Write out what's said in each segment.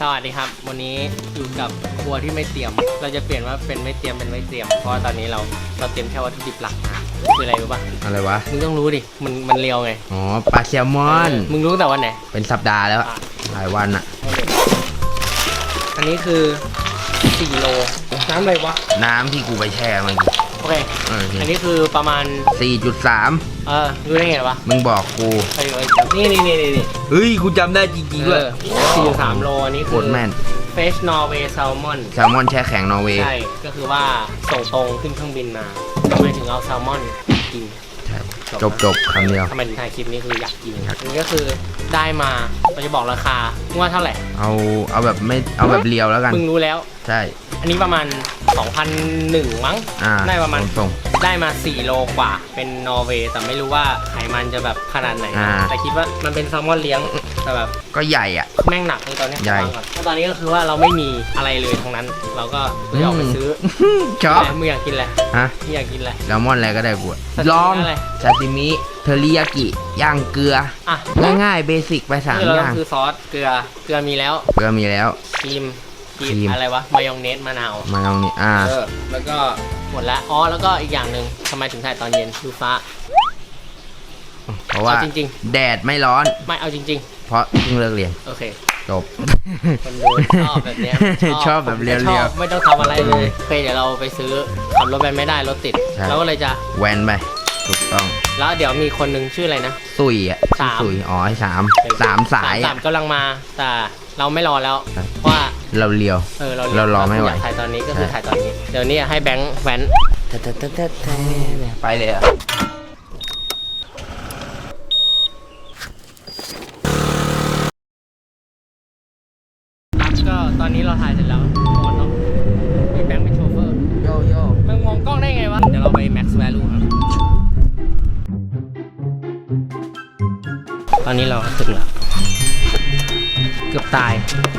สวัสดีครับ วันนี้อยู่กับครัวที่ไม่เตรียม เราจะเปลี่ยนว่าเป็นไม่เตรียมเป็นไม่เตรียม เพราะว่าตอนนี้เราเราเตรียมแค่วัตถุดิบหลักมาคืออะไรรู้ป่ะอะไรวะ มึงต้องรู้ดิ มันมันเรียวไง อ๋อ ปลาแซลมอนเออมึงรู้ตั้งแต่วันไหน เป็นสัปดาห์แล้วอะอะหลายวันอะอันนี้คือ4โลน้ำอะไรวะ น้ำที่กูไปแช่เมื่อกี้ โอเคเอออันนี้คือประมาณสี่จุดสามเออรู้ได้ไงวะมึงบอกกูเฮ้ยเฮ้ยนี่นี่นี่นี่นี่เฮ้ยกูจำได้จริงๆด้วยสี่สามโลอันนี้โคคือตรแม่น Fresh Norway Salmon แซลมอนแช่แข็งนอร์เวย์ใช่ ก็คือว่าส่งตรงขึ้นเครื่องบินมาทำไมถึงเอาแซลมอนกินใช่จบจบคำเดียว ทำไมถึงถ่ายคลิปนี้คืออยากกินอันนี้ก็คือได้มาเราจะบอกราคาว่าเท่าไหร่ เอาเอาแบบไม่เอาแบบเรียวแล้วกัน มึงรู้แล้ว ใช่ อันนี้ประมาณ 2,001 มั้ง อ่าได้ประมาณส่งได้มา 4 โลกว่า เป็นนอร์เวย์ แต่ไม่รู้ว่าไขมันจะแบบขนาดไหน อ่า แต่คิดว่ามันเป็นแซลมอนเลี้ยง แต่แบบๆก็ใหญ่อะ แม่งหนักเลยตอนนี้ใหญ่ วางก่อนแล้วตอนนี้ก็คือว่าเราไม่มีอะไรเลยทั้งนั้น เราก็เลยออกไปซื้อชอบแต่มึงอยากกินอะไรฮะมึงอยากกินอะไร แซลมอนอะไรก็ได้กูอะซาซิมิลองอะไร ซาซิมิเทอริยากิ ย่างเกลือ อะง่ายๆเบสิกไปสามคือเราอย่างคือซอส เกลือ เกลือมีแล้ว เกลือมีแล้วครีม ครีครีมมอะไรวะ มายองเนสมะนาว มาลองนี่อ่า เออ แล้วก็หมดละ อ๋อ แล้วก็อีกอย่างหนึ่งทำไมถึงถ่ายตอนเย็นดูฟ้า เพราะว่าเอาจริง แดดไม่ร้อน ไม่เอาจริง เพราะเพิ่งเลิกเรียนๆ โอเค จบ คนดูชอบแบบเนี้ย ชอบแบบเรียวๆ ชอบไม่ต้องทำอะไรเลยโอเคเดี๋ยวเราไปซื้อขับรถไปไม่ได้รถติดใช่ เราก็เลยจะ แวนไปถูกต้องแล้วเดี๋ยวมีคนหนึ่งชื่ออะไรนะ สุยอะสาม สุยอ๋อไอ้สามสามสายสาอะมกำลังมา แต่เราไม่รอแล้ว ครับเพราะว่า เราเลียว เออเราเรารอไม่ไหวยากถ่ายตอนนี้ก็คือใช่ถ่ายตอนนี้ เดี๋ยวนี้ให้แบงค์แว้นไปเลยอะครับก็ตอนนี้เราถ่ายเสร็จแล้วนอนเนาะมีแบงค์เป็นโชเฟอร์ โยโย่มึงมองกล้องได้ไงวะ เดี๋ยวเราไป max value ครับ ตอนนี้เราถึงแล้วเกือบตาย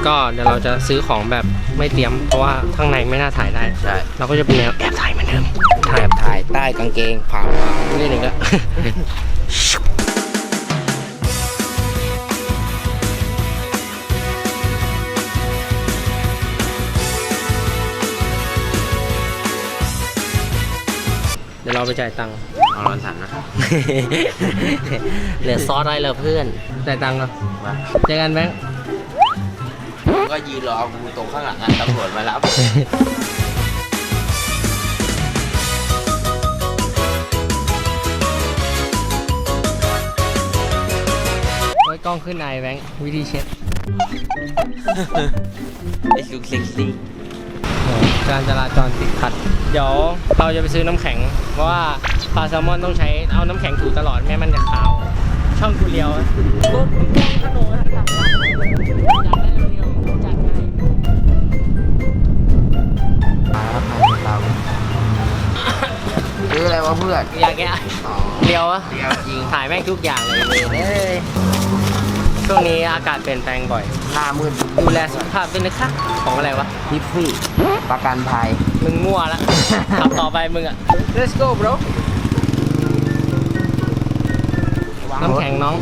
ก็เดี๋ยวเราจะซื้อของแบบไม่เตรียม เพราะว่าข้างในไม่น่าถ่ายได้ ใช่ เราก็จะเป็นแนวแอบถ่ายเหมือนเดิมถ่ายแอบถ่ายใต้กางเกงพังเล่นอีกแล้วเดี๋ยวเราไปจ่ายตังค์ เอาร้อนสั่นนะเหลือซอสอะไรเหรอเพื่อนจ่ายตังค์เหรอ มา เจอกันแบงค์ ก็ยืนรอกูตรงข้างหลังอะตำรวจมารับ ไว้กล้องขึ้นไอแบงค์วิธีเช็ดไอ้ลุกเซ็กซี่การจราจรติดขัด เดี๋ยวเราจะไปซื้อน้ำแข็ง เพราะว่าปลาแซลมอนต้องใช้เอาน้ำแข็งถูตลอดไม่งั้นมันจะขาว ช่องกูเลียวรถมึงมองถนนอยากได้เรียว ออะไรวะเพื่อนอยากแกะอ๋อเลียวอะเดียวจริงถ่ายแม่งทุกอย่างเลยเอ้ยช่วงนี้อากาศเปลี่ยนแปลงบ่อย หน้ามืดดูแลสุขภาพด้วยนะคะ ของอะไรวะทิฟฟี่ประกันภัย มึงมั่วละขับต่อไปมึงอะ let's go bro น้ำแข็งน้อง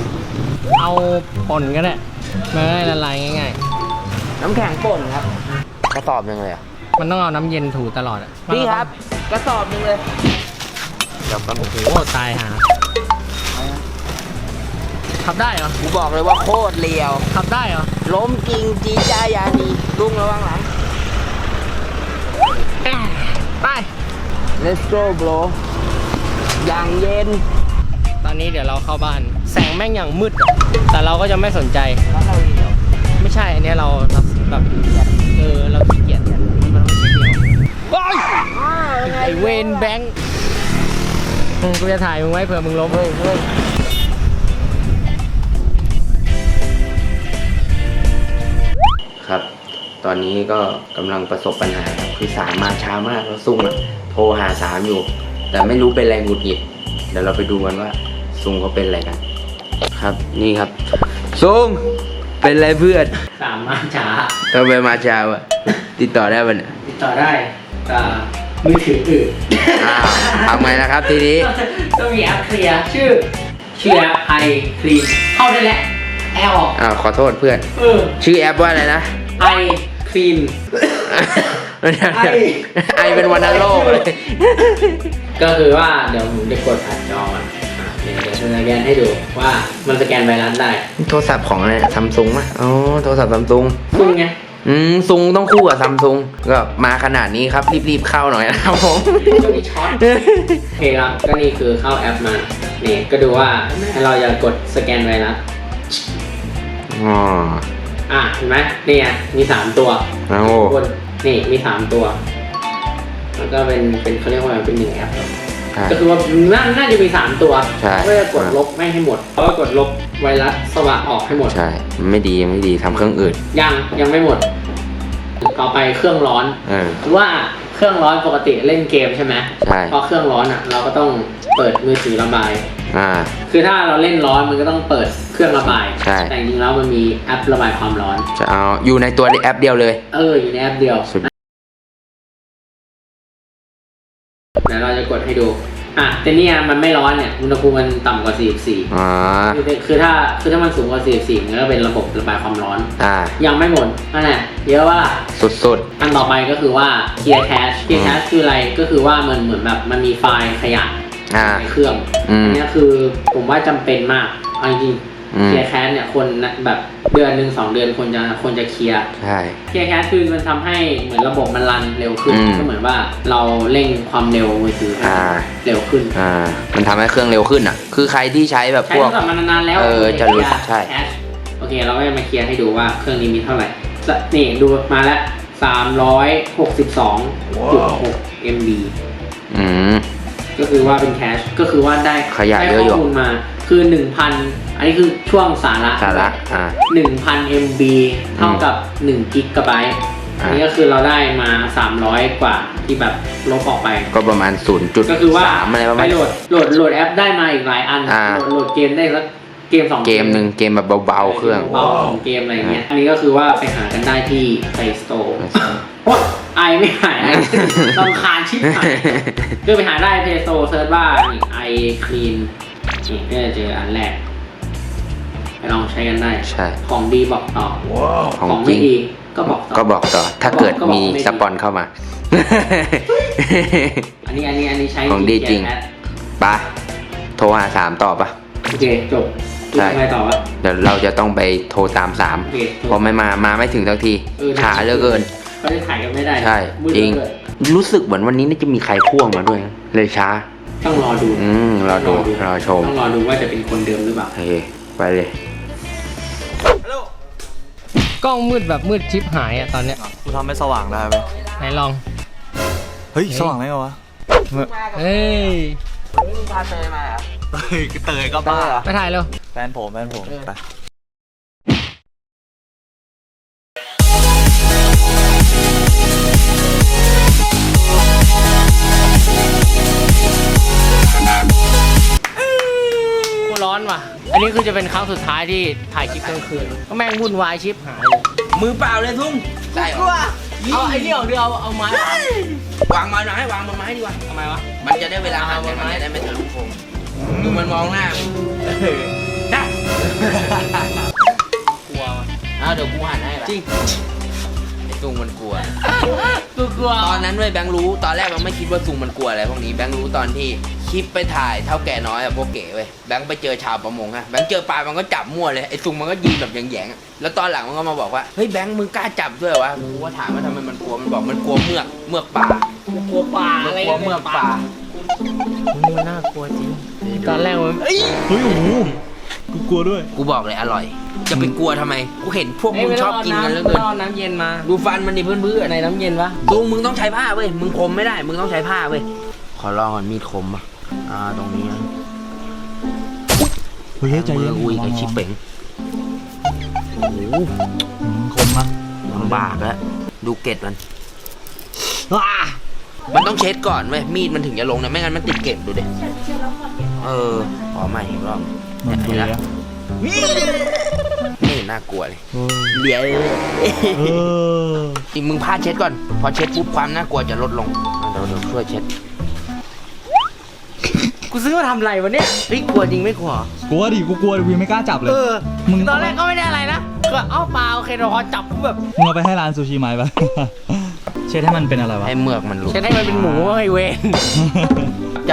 เอาป่นก็ได้มันได้ละลายง่ายน้ำแข็งป่นครับ กระสอบหนึ่งเลยอะๆ มันต้องเอาน้ำเย็นถูตลอดอะพี่ครับ กระสอบหนึ่งเลย เดี๋ยวแป๊บนึงโอ้โหตายหาขับได้เหรอกูบอกเลยว่าโคตรเลียว ขับได้เหรอล้มจริงจีจายานีลุงระวังหลัง ไป Let's go bro อย่างเย็น ตอนนี้เดี๋ยวเราเข้าบ้าน แสงแม่งอย่างมืดอะแต่เราก็จะไม่สนใจ แล้วเราเลียวไม่ใช่ อันเนี้ยเราเราแบบเออเราขี้เกียจมันไม่ใช่เดียวว้ายไอเวนแบงค์อืม กูจะถ่ายมึงไว้เผื่อมึงล้มเฮ้ยเฮ้ยครับ ตอนนี้ก็กำลังประสบปัญหาครับคือสายมาช้ามากแล้วซุ่มอะโทรหาสามอยู่ แต่ไม่รู้เป็นอะไรหงุดหงิดเดี๋ยวเราไปดูกันว่าซุงเขาเป็นอะไรกัน ครับนี่ครับซุงเป็นอะไรเพื่อนสามมาช้าทำไมมาช้าอะติดต่อได้ปะเนี่ยติดต่อได้แต่ มือถืออื่นอ้าวทำไงนะครับทีนี้ต้องมีแอปเคลียร์ชื่อชื่อแอปไอคลีนเข้าได้แล้วแอลออกอ้าวขอโทษเพื่อน เออชื่อแอปว่าอะไรนะ ไอคลีน ไอ ไอเป็นวันโลกเลย ก็คือว่าเดี๋ยวผมจะกดผ่านจอมันอะเดี๋ยวเดี๋ยวสแกนให้ดูว่ามันสแกนไวรัสได้ โทรศัพท์ของอะไรซัมซุงมั้ยอ๋อ โทรศัพท์ซัมซุงซึ่งไง อืมซุงต้องคู่กับซัมซุงก็มาขนาดนี้ครับรีบๆเข้าหน่อยนะครับผมช่วงนี้ช็อตโอเคครับก็นี่คือเข้าแอปมานี่ก็ดูว่าเราจะกดสแกนไวรัสอ๋ออะเห็นไหมนี่ไงมีสามตัวโอ้ บนนี่มีสามตัว แล้วก็เป็นเป็นเขาเรียกว่าเป็นหนึ่งแอปใช่ ก็คือว่าน่าน่าจะมีสามตัวใช่ก็จะกดลบไม่ให้หมดเพราะว่ากดลบไวรัสสวะออกให้หมด ใช่ไม่ดีไม่ดีทำเครื่องอื่นยังยังไม่หมด ต่อไปเครื่องร้อนเออหรือว่าเครื่องร้อนปกติเล่นเกมใช่ไหมใช่ พอเครื่องร้อนอะ เราก็ต้องเปิดมือถือระบาย อ่า คือถ้าเราเล่นร้อนมันก็ต้องเปิดเครื่องระบาย ใช่ แต่จริงๆแล้วมันมีแอประบายความร้อน จะเอาอยู่ในตัวแอปเดียวเลย เอออยู่ในแอปเดียวสุด เดี๋ยวเราจะกดให้ดู อะแต่เนี่ยมันไม่ร้อนเนี่ยอุณหภูมิมันต่ำกว่า 44อ่าคือคือถ้าคือถ้ามันสูงกว่า 44มันก็เป็นระบบระบายความร้อน อ่า ยังไม่หมดนั่นแหละเยอะว่าสุด อันต่อไปก็คือว่า clear cache clear cache คืออะไรก็คือว่ามันเหมือนแบบมันมีไฟล์ขยะๆอ่าในเครื่อง อืม อันเนี้ยคือผมว่าจำเป็นมากเอาจริงอืม เคลียร์แคสเนี่ยคนนะแบบเดือนหนึ่งสองเดือนคนจะคนจะเคลียร์ใช่ เคลียร์แคสคือมันทำให้เหมือนระบบมันรันเร็วขึ้นอืมก็เหมือนว่าเราเร่งความเร็วมือถือให้อ่าเร็วขึ้นอ่ามันทำให้เครื่องเร็วขึ้นอะ คือใครที่ใช้แบบใช้พวกตั้งแต่มันนานๆแล้วเออจะรู้เคลียร์ใช่แคชโอเคเราก็จะมาเคลียร์ให้ดูว่าเครื่องนี้มีเท่าไหร่สนี่ดูมาแล้ว362.6 MB อืมก็คือว่าเป็นแคชก็คือว่าได้ขยะได้เยอะอยู่ข้อมูลมา คือ 1,000 อันนี้คือช่วงสาระสาระอ่า 1,000 MB เท่ากับ1กิกะไบต์อ่าอันนี้ก็คือเราได้มา 300 กว่าที่แบบลบออกไป ก็ประมาณ0ูนย์จุดก็คือว่าสามอะไรประไปมาณโหลดโหลดโหลดแอปได้มาอีกหลายอันอ่า โหลดโหลดเกมได้สักเกมสองเกมหนึ่งเกมแบบเบาๆเครื่อง เบาของเกมอะไรอย่างเงี้ยอันนี้ก็คือว่าไปหากันได้ที่ Play Store โอ้ไอไม่หายลำคาญชิบหาย ก็ไปหาได้ Play Store เซิร์ชว่านี่ไอคลีน นี่ก็จะเจออันแรกไปลองใช้กันได้ ใช่ ของดีบอกต่อ ของของจริไม่ง ดีก็บอกต่อ ก็บอกต่อ ถ้าเกิดก็บอกมีไม่ดี สปอนเข้ามา อันนี้อันนี้อันนี้ใช้ของดีจริง แอดไปะโทรหาสามต่อปะ โอเคจบใช่ทำไงต่อวะเดี๋ยวเราจะต้องไปโทรตามสามโอเคจบเพราะไม่มา มาไม่ถึงสักที เออ ช้าเหลือเกิน เขาจะถ่ายกันไม่ได้ใช่มืดจริงเลยรู้สึกเหมือนวันนี้น่าจะมีใครพ่วงมาด้วยเลยช้า ต้องรอดูอืมรอดูรอชม ต้องรอดูว่าจะเป็นคนเดิมหรือเปล่า โอเคไปเลย กล้องมืดแบบมืดชิปหายอะตอนเนี้ยกูทำให้สว่างได้ไหมไหนลอง เฮ้ย สว่างได้ไงวะ เฮ้ย เฮ้ยเตยก็บ้า ไปถ่ายเร็ว แฟนผม แฟนผม ไป นนี้คือจะเป็นครั้งสุดท้ายที่ถ่ายคลิปกลางคืนก็แม่งวุ่นวายชิปหายเลยมือเปล่าเลยทุ่งได้เหรอเอาไอ้นี่ออกเดี๋ยวเอาเอาไม้ออกวางมาหน่อยให้วางบนไม้ดีกว่าทำไมวะมันจะได้เวลาหันกันมันจะได้ไม่ทะลุโคงดูมันมองหน้าได้กลัวว่ะอ้าวเดี๋ยวกูหันให้จริงไอ้ ซุงมันกลัว กูกลัวตอนนั้นเว้ยแบงค์รู้ ตอนแรกมันไม่คิดว่าซุงมันกลัวอะไรพวกนี้แบงค์รู้ตอนที่คลิปไปถ่ายเท่าแก่น้อยอะพวกเก๋เว้ยแบงค์ไปเจอชาวประมงฮะแบงค์เจอปลามันก็จับมั่วเลยไอ้ซุงมันก็ยืนแบบแยงๆอะแล้วตอนหลังมันก็มาบอกว่าเฮ้ยแบงค์มึงกล้าจับด้วยเหรอวะกูก็ถามว่าทำไมมันกลัวมันบอกมันกลัวเมือกเมือกป่ากูกลัวปลาอะไรกลัวเมือกป่ามันน่ากลัวจริง ตอนแรกมันเอ้ยเฮ้ยโอ้โหกูกลัวด้วย กูบอกเลยอร่อย จะไปกลัวทำไม กูเห็นพวกมึงชอบกินกันเหลือเกินไม่ต้องเอาน้ำเย็นมา ดูฟันมันดิเพื่อนเพื่อนในน้ำเย็นวะตูมึงต้องใช้ผ้าเว้ย มึงคมไม่ได้ มึงต้องใช้ผ้าเว้ย ขอลองก่อนมีดคมอะ อ่า ตรงนี้นะเฮ้ยใจมืเย็อนอุ้ยไอชิปเป่งโอ้โหอืมคมนะลำบากแล้วดูเกล็ดมันว้ามันต้องเช็ดก่อนเว้ยมีดมันถึงจะลงนะไม่งั้นมันติดเกล็ดดูดิเออขอใหม่อีกรอบมัเนี่ยนเห็นเบื่แล้วอไม่เห็ นน่ากลัวเลยเออเหลียวเอออีกมึงพาเช็ดก่อน พอเช็ดปุ๊บความน่ากลัวจะลดลงอะเดี๋ยวเดี๋ยวช่วยเช็ด กูซื้อมาทำอะไรวะเนี่ยเฮ้ยกลัวจริงไม่กลัว กลัวดิกูกลัวดิกูยังไม่กล้าจับเลย เออ มึงตอนแรกก็ไม่ได้อะไรนะเคก็เอ้าปลาโอเคเราพอจับปุ๊บแบบ มึงเอาไปให้ร้านซูชิไหมปะเช็ดให้มันเป็นอะไรวะ ให้เมือกมันหลุดเช็ดให้มันเป็นหมูไอเวน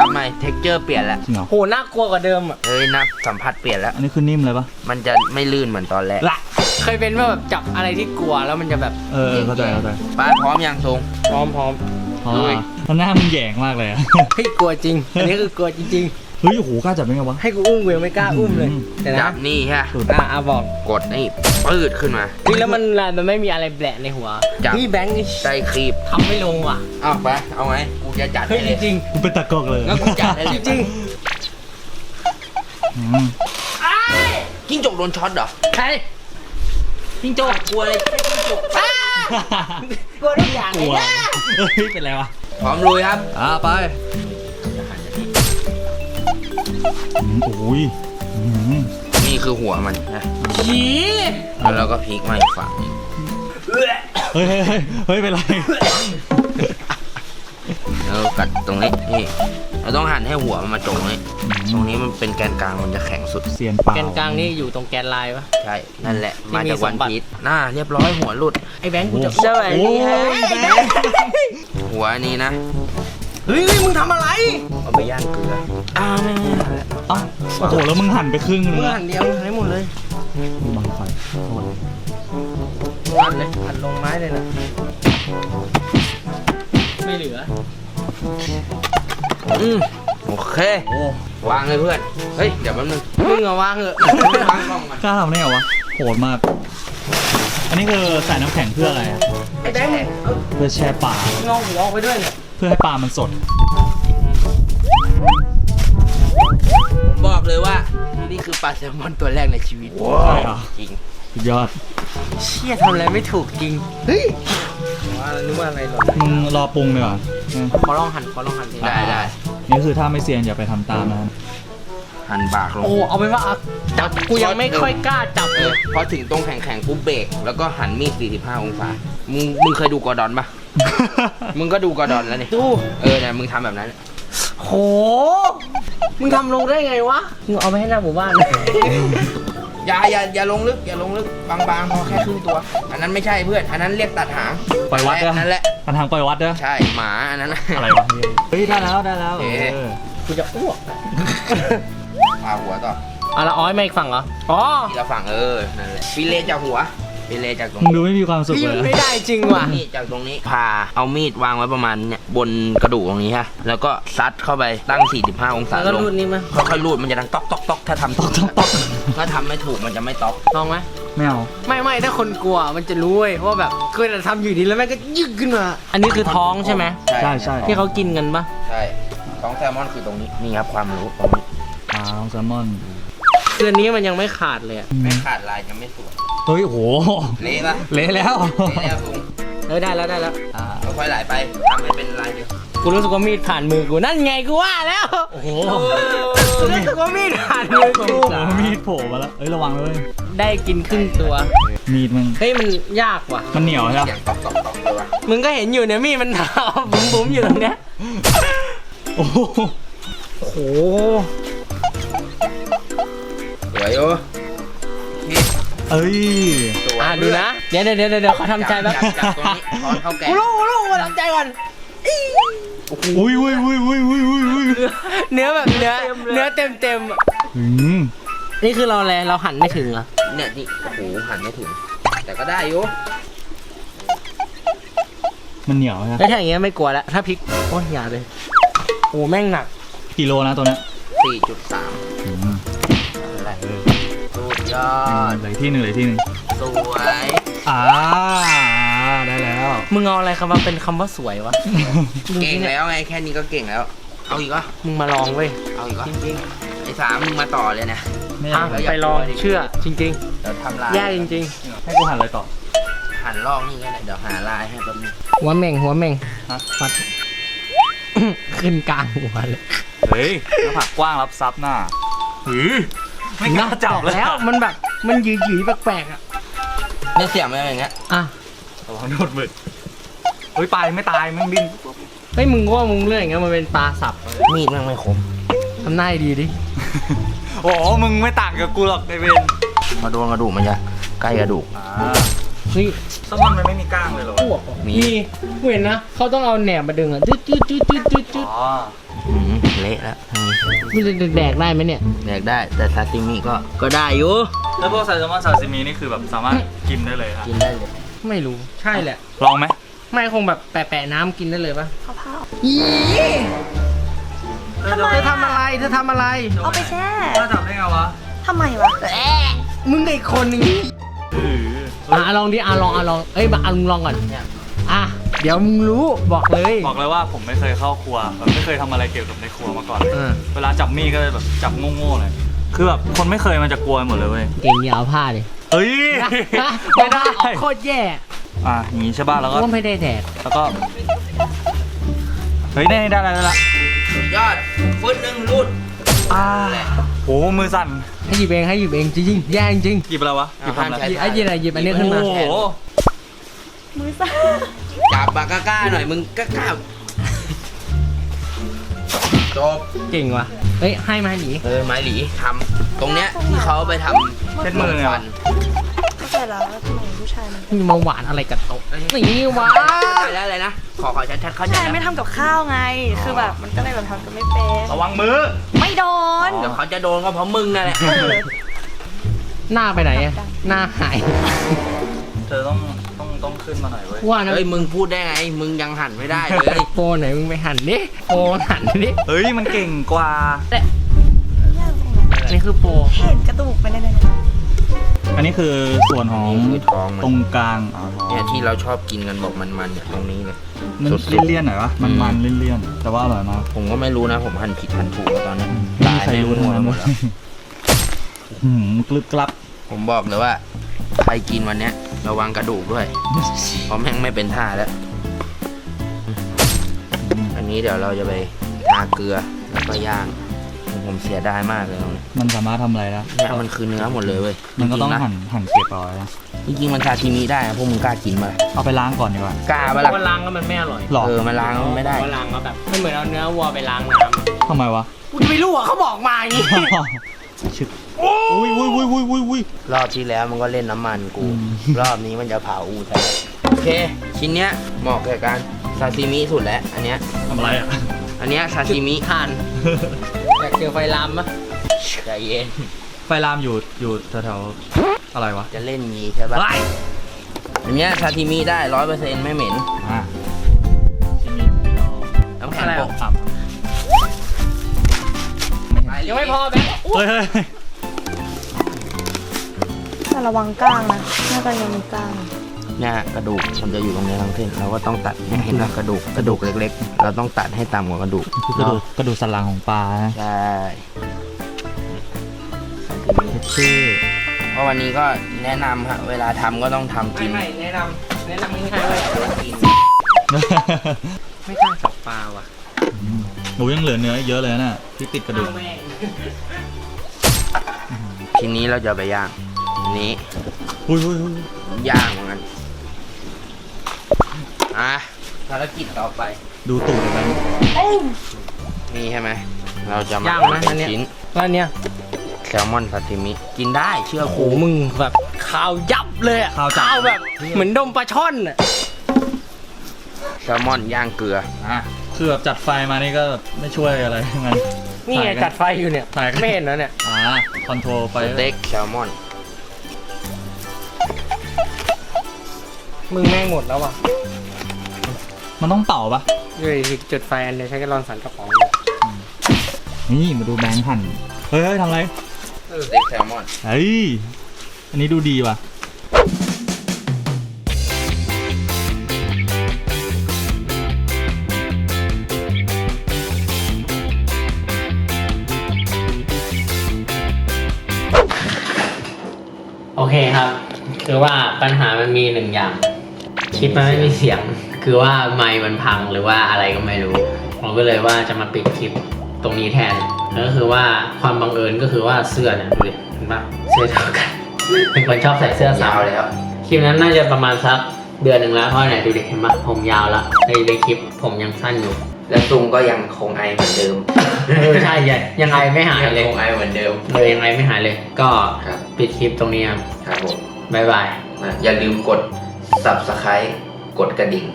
จับใหม่เท็กเจอร์เปลี่ยนแล้วจริงเหรอ โหน่ากลัวกว่าเดิมอะ เฮ้ยนับสัมผัสเปลี่ยนแล้ว อันนี้คือนิ่มเลยปะมันจะไม่ลื่นเหมือนตอนแรกละ เคยเป็นว่าแบบจับอะไรที่กลัวแล้วมันจะแบบเออเข้าใจเข้าใจป้าพร้อมยังทรง พร้อมพร้อม อ๋อลุย แล้วหน้ามึงแหย่งมากเลยอะ เฮ้ยกลัวจริง อันนี้คือกลัวจริง เฮ้ยโอ้โหกล้าจับได้ไงวะๆให้กูอุ้มเวลไม่กล้าอุ้มเลยอืมแต่จันะบนี่ฮะอะอะบอกกดนี่ปืดขึ้นมา นี่แล้วมันมันไม่มีอะไรแปะในหัวจับ นี่แบงค์ได้ครีบทำไม่ลงว่ะเอาไปเอาไหมกูจะจัดเฮ้ยให้จเลย ริงกูเป็นตะกอกเลยงั้นกูจัดให้ๆเลจยริงอืมจิ้งจกโดนช็อตเหรอๆใครจิงโจ้กลัวเลยแค่จิ้งจกกลัวทุกอย่างกลัวเลยนะเฮ้ยเป็นไรวะพร้อมลุยครับอ่าไปอืม โอ้ยอืมนี่คือหัวมันนะผีแล้วเราก็พลิกมาอีกฝั่งหนึ่งเฮ้ยเฮ้ยเฮ้ยเฮ้ยเป็นไร แล้วกัดตรงนี้นี่เราต้องหั่นให้หัวมันมาตรงนี้ตรงนี้มันเป็นแกนกลางมันจะแข็งสุด เสียนเปล่าแกนกลางนี่อยู่ตรงแกนลายปะใช่ นั่นแหละที่มามีจากวันสมบัติพีชน่าเรียบร้อยหัวหลุด ไอ้แบงค์กูจะโอ้โหหัวนี้นะเฮ้ยเฮ้ยมึงทำอะไรเอาไปย่างเกลืออ้าวไม่ไม่ไม่เอ้าโอ้โหแล้วมึงหั่นไปครึ่งนึงมึงแล้วหันเดียวหันให้หมดเลยบังไฟโทษหันเลยหันลงไม้เลยนะไม่เหลืออืมโอเคโอ้วางเลยเพื่อนเฮ้ยเดี๋ยวแป๊บนึงมึงอะวางเหอะวางกล้องก่อนกล้าทำได้ไงวะโหดมาก อันนี้คือใส่น้ำแข็งเพื่ออะไรอะไอ้แบงค์เอาเพื่อแช่ปลางอหัวออกไปด้วยเนี่ยเพื่อให้ปลามันสด ผมบอกเลยว่า นี่คือปลาแซลมอนตัวแรกในชีวิตใช่เหรอจริงสุดยอดเชี่ยทำอะไรไม่ถูกจริง เฮ้ยว่านึกว่าอะไรหรอมึงรอปรุงดีกว่าเออขอลองหันขอลองหันดิได้ได้นี่คือถ้าไม่เซียนอย่าไปทำตามนะหั่นบากลง โอ้เอาเป็นว่าอะจับกูยังไม่ค่อยกล้าจับเอเลอยพอถึงตรงแข็งๆปุ๊บเบรกแล้วก็หันมีด 45 องศา มึงมึงเคยดูกอร์ดอนปะ มึงก็ดูกอร์ดอนแล้วนี่ดูเออเนี่ยมึงทำแบบนั้น โห มึงทำลงได้ไงวะ มึงเอาไปให้หน้าหมู่บ้าน อย่าอย่าอย่าลงลึกอย่าลงลึกบางๆพอแค่ครึ่งตัว อันนั้นไม่ใช่เพื่อน อันนั้นเรียกตัดหางปล่อยวัดด้วยนั่นแหละปัญหาปล่อยวัดเด้อใช่หมาอันนั้นน่อะไรวะเฮ้ยได้แล้วได้แล้วเอ๊ะเออกูจะอ้วกพาหัวต่อเอาละอ้อยมาอีกฝั่งเหรอ อ๋อทีละฝั่งเออนั่นแหละฟิเลจากหัว ฟิเลจากตรงมึงดูไม่มีความสุขพี่เลยมันอะไม่ได้จริงว่ะ นี่จากตรงนี้พาเอามีดวางไว้ประมาณเนี่ยบนกระดูกตรงนี้ฮะ แล้วก็ซัดเข้าไปตั้ง 45 องศาแล้วก็ลงรูดนี่มั้ย ค่อยๆรูดมันจะดังต๊อกต๊อกต๊อกถ้าทำถูกถ้าทำไม่ถูกมันจะไม่ต๊อก ลองไหมไม่เอาไม่ไม่ถ้าคนกลัวมันจะรู้เว้ยว่าแบบเคยแต่ทำอยู่ดีแล้วแม่งก็ยึกขึ้นมา อันนี้คือท้องใช่ไหมใช่ใช่ที่เขากินกันปะใช่ท้องแซลมอนคือตรงนี้ นี่ครับความรู้ตรงนี้ปลาของแซลมอน คืออันนี้มันยังไม่ขาดเลยอะไม่ขาดลายจะไม่สวยเฮ้ยโหเละปะเละแล้ว เละแล้วลุงเออได้แล้วได้แล้ว อ่าค่อยๆไหลไปทำให้เป็นลายเดียวกูรู้สึกว่ามีดผ่านมือกูนั่นไงกูว่าแล้วโอ้โหกูรู้สึกว่ามีดผ่านมือกูโอ้โหมีดโผล่มาแล้วเอ้ยระวังเลยได้กินครึ่งตัว มีดมันเฮ้ยมันยากว่ะ มันเหนียวใช่เสีปะยงต๊อกต๊อกต๊อกเลยว่ะมึงก็เห็นอยู่เนี่ยมีดมันถาบุ๋มบุ๋มๆอยู่ตรงเนี้ยโอ้โหโอ้โหส วยอยู่นี่เอ้ยสวยอะดูนะ เดี๋ยวเดี๋ยวเดี๋ยวเดี๋ยวเขาทำใจแป๊บจับจับตรงนี้ช้อนเข้าแกงกูรู้กูรู้กูทำใจก่อน อุ้ยอุ้ยอุ้ยอุ้ยอุ้ยอุ้ยอุ้ยเนื้อแบบเนื้อเนื้อเต็มเต็มๆอะอืมนี่คือเราอะไรเราหั่นไม่ถึงเหรอเนี่ยนี่โอ้โหหันไม่ถึง แต่ก็ได้อยู่มันเหนียวใช่แล้วถ้าอย่างเงี้ยไม่กลัวแล้วถ้าพริกโอ้ยอย่าเลยโอ้แม่งหนัก กิโลนะตัวเนี้ย4.3อืมอะไรสุด ยอดเหลยที่หนึ่งเหลยที่หนึ่งสวยอ่าได้แล้ว มึงเอาอะไรคำว่าเป็นคำว่าสวยวะ เก่งแล้วไงแค่นี้ก็เก่งแล้ว เอาอีกวะมึงมาลองเว้ยเอาอีกวะจริงไอ้สามมึงมาต่อเลยนะ ไม่ๆเอาอะไปลองเชื่อจริงเดี๋ยวทำลายๆแย่จริงให้กูหั่นอะไรต่อ หันลอกนี่ก็ได้เดี๋ยวหาลายให้แป๊บนึงๆ หัวเม่งหัวเม่งฮะปัด ขึ้นกลางหัวเลย เฮ้ยหน้าผากกว้างรับซับหน้าหือ ไม่กล้าจับเลยแล้ว มันแบบ มันหยืดๆแปลกๆอะ เนี่ยเสียงมันอย่างเงี้ยอะ ระวังโดนมืดเฮ้ยปลายไม่ตายมึงดิ้นเฮ้ยมึงว่ามึงเรื่องอย่างเงี้ยมันเป็นปลาสับมีดแมันไม่คมทำหน้าให้ดีดิ โอ้โหมึงไม่ต่างกับกูหรอกไอเวนมาโดนกระดูกมันจะใกล้กระดูกอ่านี่แซลมอนมันไม่มีกล้างเลยเหรอวะอ้วกมีนี่กูเห็นนะ เขาต้องเอาแหนบมาดึงอะ จุดจุดจุดจุดจุดจุดอ๋ออืม เละแล้วทางนี้มันจะแดกได้ไหมเนี่ย แดกได้แต่ซาซิมิก็ก็ได้อยู่แล้วพวกแซลมอนซาซิมินี่คือแบบสามารถกินได้เลยครับกินได้เลยไม่รู้ใช่แหละ ลองไหมไม่คงแบบแปะๆน้ำกินได้เลยปะข้าวเผาอีเออทำไมเธอทำอะไรเธอทำอะไรเอาไปแช่ว่าทำได้ไงวะทำไมวะมึงกับอีกคนนึงเอออะลองดิอะลองอะลองเอ้ยมาอะลุงลองก่อนอะ เดี๋ยวมึงรู้บอกเลย บอกเลยว่าผมไม่เคยเข้าครัวแบบไม่เคยทำอะไรเกี่ยวกับในครัวมาก่อนอะเวลาจับมีดก็เลยแบบจับโง่ๆเลยคือแบบคนไม่เคยมันจะกลัวหมดเลยเว้ยเก่งอย่าเอาผ้าดิเฮ้ย ไม่ได้โคตรแย่อะอย่างงี้ใช่ป่ะแล้วก็ว่าไม่ได้แดกแล้วก็ เฮ้ยได้ได้ได้แล้วละยอดฟุตหนึ่งรูดอ่าโอ้มือสั่นให้หยิบเองให้หยิบเองจริงๆแย่จริงหยิบอะไรวะหยิบทำอะไรใช่หยิบไอ้หยิบอะไรหยิบอันนี้ขึ้นมาโอ้โหมือสั่น จับปากกล้าๆหน่อยมึงกล้าๆจบเก่งว่ะเฮ้ยให้มาหนีเออไม้หลีทำตรงเนี้ยที่เขาไปทำเช็ดมือเนี่ยฟัน เข้าใจแล้วว่าทำไมผู้ชายมันมึงมาหวานอะไรกับโต๊ะนี่วะไปแล้วอะไรนะ ขอขอชัดๆเข้าใจผู้ชายนะไม่ทำกับข้าวไง คือแบบมันก็เลยแบบทำกันไม่เป็น ระวังมือ ไม่โดน เดี๋ยวเขาจะโดนก็เพราะมึงนั่นแหละเออหน้าไปไหนอะหน้าหาย เธอต้อง ต้องต้องขึ้นมาหน่อยเว้ยว่านะเฮ้ยมึงพูดได้ไง มึงยังหันไม่ได้เลยโปรไหนมึงไปหั่นดิโปรหั่นดิเฮ้ยมันเก่งกว่ายากตรงไหนอันนี้คือโปรเห็นกระดูกไปในนั้นอันนี้คือส่วนของนี่คือท้องมันตรงกลางอ๋อเนี่ยที่เราชอบกินกันบอกมันๆเนี่ยตรงนี้เลยมันสุดๆเลี่ยนๆหน่อยวะมันมันๆเลี่ยนๆแต่ว่าอร่อยมากผมก็ไม่รู้นะผมหันผิดหันถูกแล้วตอนนี้ไม่ตามียใครไม่รู้รู้ทั้งหนั้นมดแล้วหืมกลึบกลับ ผมบอกเลยว่าใครกินวันเนี้ย ระวังกระดูกด้วย เพราะแม่งไม่เป็นท่าแล้ว อันนี้เดี๋ยวเราจะไปทาเกลือแล้วก็ย่าง ผมเสียดายมากเลยตรงนี้มันสามารถทำอะไรได้เนี่ยมันคือเนื้อหมดเลยเว้ยมันก็ต้องจริๆะหั่นหั่นเก็บเอาไว้นะจริงๆมันซาชิมิได้นะพวกมึงกล้ากินมาเอาไปล้างก่อนดีกว่ากล้าปะล่ะ ว่าล้างก็มันไม่อร่อยหรอเออมันล้างมันไม่ได้ ว่าล้างก็แบบไม่เหมือนเอาเนื้อวัวไปล้างน้ำทำไมวะ กูจะไปรู้อะเขาบอกมาอย่างนี้ ชึก อุ้ยอุ้ยอุ้ยอุ้ยอุ้ยอุ้ยรอบที่แล้วมันก็เล่นน้ำมันกู รอบนี้มันจะเผาอูแทนโอเค ชิ้นเนี้ยเหมาะกับการซาซิมิสุดแล้ว อันเนี้ย ทำอะไรอะ อันเนี้ยซาซิมิทานอยากเจอไฟลามปะใจเย็น ไฟลามอยู่อยู่แถวๆอะไรวะจะเล่นงี้ใช่ปะไปอันเนี้ยซาซิมิได้ร้อยเปอร์เซ็นต์ไม่เหม็น อะชิ้นนี้ำแข็งอะไรโปะกอับ ยังไม่พอแบงค์ เฮ้ยเฮ้ย ระวังกล้างนะน่าจะยังมีกล้าง เนี่ยกระดูกมันจะอยู่ตรงนี้ทั้งเส้นเราก็ต้องตัดเนี่ยเห็นไหมกระดูกกระดูกเล็ก ๆ เราต้องตัดให้ต่ำกว่ากระดูกคือกระดูกกระดูกสันหลังของปลานะใช่ชื่อเพราะวันนี้ก็แนะนำฮะเวลาทำก็ต้องทำไม่กินไม่แนะนำแนะนำง่ายๆเลยกินไม่กล้าจับปลาว่ะหนูยังเหลือเนื้ออีกเยอะเลยนะที่ติดกระดูกเอาแม่งทีนี้เราจะเอาไปย่าง อันนี้อุ้ยอุ้ยอุ้ยย่างเหมือนกันอะภารกิจต่อไปดูตูดเลยนะนี่ใช่ไหมเราจะมาย่างนะเป็อันนเนี้ยชิ้นแล้วอันเนี้ยแซลมอนซาซิมิกินได้เชื่อโอ้โหครูมึงแบบข้าวยับเลยอะข้าวจับข้าวแบบเหมือนดมปลาช่อนอะแซลมอนย่างเกลืออะคือแบบจัดไฟมานี่ก็ไม่ช่วยอะไรทั้งนั้นนี่ไงถ่ายกันจัดไฟอยู่เนี่ยถ่ายกัน ไม่เห็นนะเนี่ยอ่าคอนโทรลไฟสเต็กแซลมอน มึงแม่งหมดแล้วว่ะมันต้องเป่าปะเฮ้ยจุดไฟอันเดียวใช้กระรอนสันกระป๋องนี่มาดูแบงค์หั่นเฮ้ยเฮ้ยทำอะไรสเต็กแซลมอนเฮ้ยอันนี้ดูดีว่ะโอเคครับ คือว่าปัญหามันมีหนึ่งอย่าง คลิปมันไม่มีเสียง คือว่าไมค์มันพังหรือว่าอะไรก็ไม่รู้ ผมก็เลยว่าจะมาปิดคลิปตรงนี้แทนแล้วก็คือว่าความบังเอิญก็คือว่าเสื้อเนี่ยดูดิเห็นปะเสื้อเท่ากัน เป็นคนชอบใส่เสื้อสายาววแล้ว คลิปนั้นน่าจะประมาณสักเดือนหนึ่งแล้วเพราะไหนดูดิเห็นปะผมยาวแล้วในในคลิปผมยังสั้นอยู่ และซุงก็ยังคงไอเหมือนเดิมเออใช่ยังยังไงไม่หายเลยงคงไอเหมือนเดิมเลยยังไงไม่หายเลย ก็ครับปิดคลิปตรงนี้ครับครับผมบายบาย นะอย่าลืมกด subscribe กดกระดิ่ง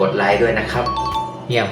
กดไลค์ด้วยนะครับ เยี่ยม